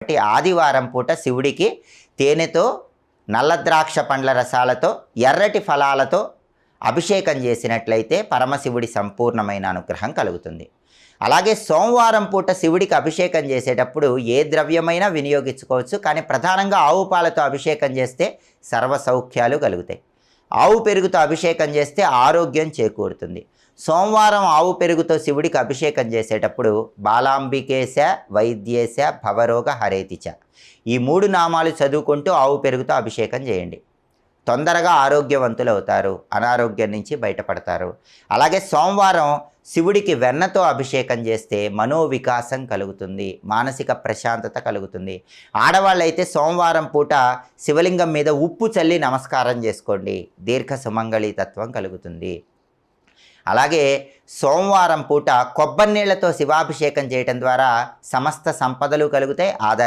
కాబట్టి ఆదివారం పూట శివుడికి తేనెతో నల్ల ద్రాక్ష పండ్ల రసాలతో ఎర్రటి ఫలాలతో అభిషేకం చేసినట్లయితే పరమశివుడి సంపూర్ణమైన అనుగ్రహం కలుగుతుంది. అలాగే సోమవారం పూట శివుడికి అభిషేకం చేసేటప్పుడు ఏ ద్రవ్యమైనా వినియోగించుకోవచ్చు కానీ ప్రధానంగా ఆవు పాలతో అభిషేకం చేస్తే సర్వ సౌఖ్యాలు కలుగుతాయి. ఆవు పెరుగుతో అభిషేకం చేస్తే ఆరోగ్యం చేకూరుతుంది. సోమవారం ఆవు పెరుగుతో శివుడికి అభిషేకం చేసేటప్పుడు బాలాంబికేశ వైద్యేశ భవరోగ హరేతిచ. ఈ మూడు నామాలు చదువుకుంటూ ఆవు పెరుగుతో అభిషేకం చేయండి. తొందరగా ఆరోగ్యవంతులు అవుతారు అనారోగ్యం నుంచి బయటపడతారు. అలాగే సోమవారం శివుడికి వెన్నతో అభిషేకం చేస్తే మనోవికాసం కలుగుతుంది మానసిక ప్రశాంతత కలుగుతుంది. ఆడవాళ్ళైతే సోమవారం పూట శివలింగం మీద ఉప్పు చల్లి నమస్కారం చేసుకోండి దీర్ఘ సుమంగళి తత్వం కలుగుతుంది. అలాగే సోమవారం పూట కొబ్బరి నీళ్ళతో శివాభిషేకం చేయటం ద్వారా సమస్త సంపదలు కలుగుతాయి ఆదాయం